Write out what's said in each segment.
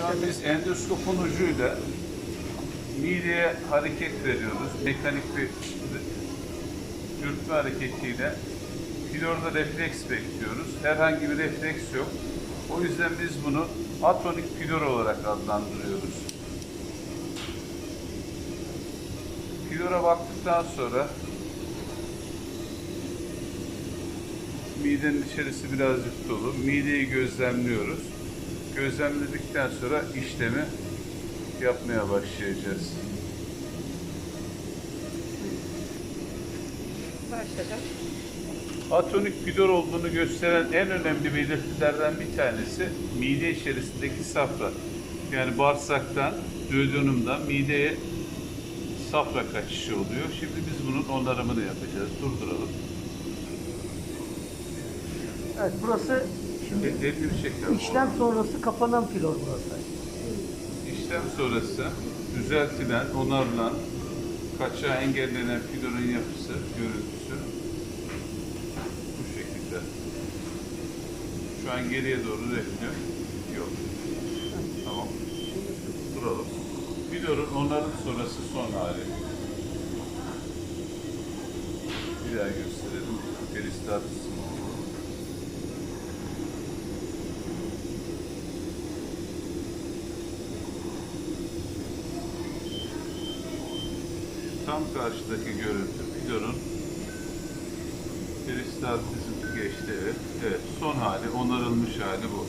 Şu an biz endoskopun ucuyla mideye hareket veriyoruz. Mekanik bir dürtme hareketiyle pilorda refleks bekliyoruz. Herhangi bir refleks yok. O yüzden biz bunu atonik pilor olarak adlandırıyoruz. Pilora baktıktan sonra midenin içerisi birazcık dolu. Mideyi gözlemliyoruz. Gözlemledikten sonra işlemi yapmaya başlayacağız. Başladım. Atonik pidor olduğunu gösteren en önemli belirtilerden bir tanesi mide içerisindeki safra. Yani bağırsaktan, duodenumdan mideye safra kaçışı oluyor. Şimdi biz bunun onarımını yapacağız. Durduralım. Evet burası Şimdi elini bir şekilde işlem sonrası kapanan pilor burası. İşlem sonrası düzeltilen, onarılan, kaçağı engellenen pilorun yapısı, görüntüsü bu şekilde. Şu an geriye doğru reflü yok. Tamam. Duralım. Pilorun onarım sonrası son hali. Bir daha gösterelim. Peristatis Tam karşıdaki görüntü pilorun peristaltizm geçti evet. Son hali onarılmış hali bu.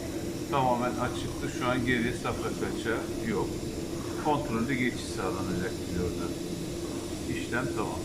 Tamamen açıktı. Şu an geriye safra kaçağı yok. Kontrollü geçiş sağlanacak pilordan. İşlem tamam.